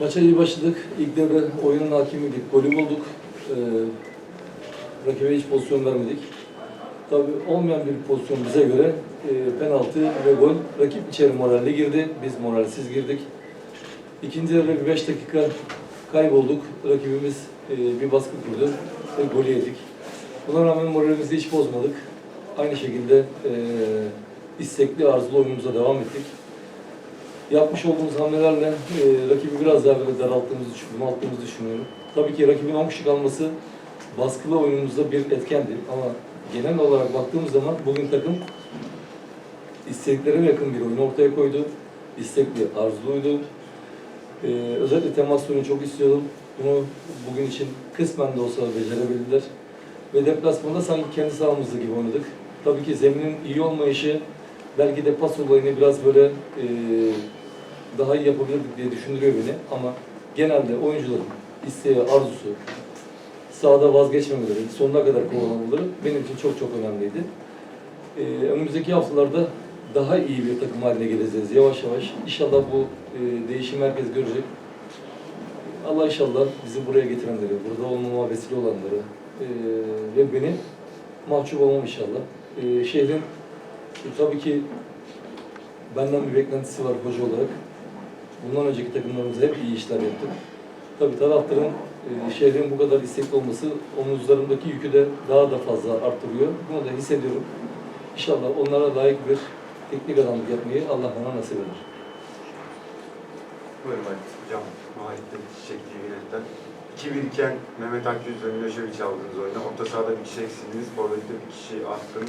Maça iyi başladık. İlk devre oyunun hakimiydik. Golü bulduk. Ee, rakibe hiç pozisyon vermedik. Tabii olmayan bir pozisyon bize göre e, penaltı ve gol. Rakip içeri moralli girdi. Biz moralsiz girdik. İkinci devre bir 5 dakika kaybolduk. Rakibimiz e, bir baskı kurdu ve golü yedik. Buna rağmen moralimizi hiç bozmadık. Aynı şekilde e, istekli, arzulu oyunumuza devam ettik. Yapmış olduğumuz hamlelerle e, rakibi biraz daha böyle daralttığımızı, düşün- bunalttığımızı düşünüyorum. Tabii ki rakibin 10 kişi kalması baskılı oyunumuzda bir etkendi ama genel olarak baktığımız zaman bugün takım istediklerine yakın bir oyun ortaya koydu. İstekli, arzuluydu. Ee, özellikle temas oyunu çok istiyordum. Bunu bugün için kısmen de olsa becerebildiler. Ve deplasmanda sanki kendi sahamızda gibi oynadık. Tabii ki zeminin iyi olmayışı belki de pas olayını biraz böyle e, daha iyi yapabilirdik diye düşündürüyor beni. Ama genelde oyuncuların isteği, arzusu, sahada vazgeçmemeleri, sonuna kadar kullanmaları benim için çok çok önemliydi. Ee, önümüzdeki haftalarda daha iyi bir takım haline geleceğiz yavaş yavaş. İnşallah bu e, değişim herkes görecek. Allah inşallah bizi buraya getirenleri, burada olmama vesile olanları e, ve beni mahcup olmam inşallah. E, şehrin e, tabii ki benden bir beklentisi var hoca olarak. Bundan önceki takımlarımızda hep iyi işler yaptık. Tabii taraftarın e, şehrin bu kadar istekli olması omuzlarındaki yükü de daha da fazla arttırıyor. Bunu da hissediyorum. İnşallah onlara layık bir teknik adamlık yapmayı Allah bana nasip eder. Buyurun bak hocam. Mahit'te çektiği biletten. 2-1 iken Mehmet Akgüz ve Milošević aldığınız oyunda orta sahada bir kişi eksildiniz, forvette bir kişi arttınız.